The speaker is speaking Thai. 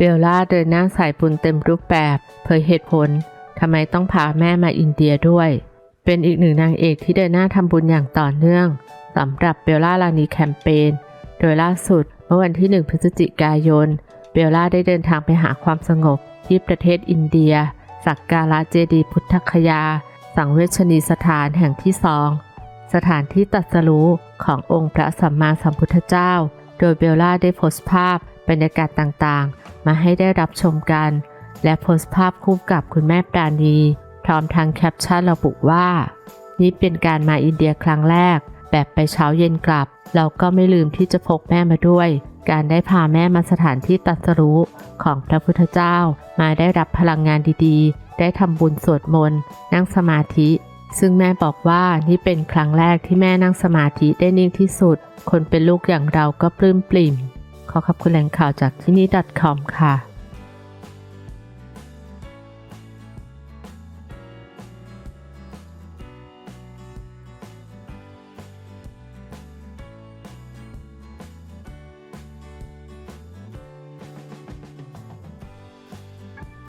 เบลล่าเดินหน้าสายบุญเต็มรูปแบบเผยเหตุผลทำไมต้องพาแม่มาอินเดียด้วย เป็นอีกหนึ่งนางเอกที่เดินหน้าทำบุญอย่างต่อเนื่องสำหรับเบลล่าลานีแคมเปญโดยล่าสุดเมื่อวันที่ 1 พฤศจิกายน เบลล่าได้เดินทางไปหาความสงบที่ประเทศอินเดีย สักการะเจดีย์พุทธคยา สังเวชนีสถานแห่งที่สองสถานที่ตรัสรู้ขององค์พระสัมมาสัมพุทธเจ้า โดยเบลล่าได้โพสต์ภาพบรรยากาศต่างๆ มาให้ได้รับชมกัน และโพสต์ภาพคู่กับคุณแม่ปราณี พร้อมทางแคปชั่นระบุว่า นี่เป็นการมาอินเดียครั้งแรก แบบไปเช้าเย็นกลับ เราก็ไม่ลืมที่จะพกแม่มาด้วย การได้พาแม่มาสถานที่ตัสรู้ของพระพุทธเจ้า มาได้รับพลังงานดีๆ ได้ทำบุญสวดมนต์นั่งสมาธิ ซึ่งแม่บอกว่านี่เป็นครั้งแรกที่แม่นั่งสมาธิได้นิ่งที่สุด คนเป็นลูกอย่างเราก็ปลื้มปลิ่ม ขอขอบคุณแหล่งข่าวจากที่นี่ .com ค่ะ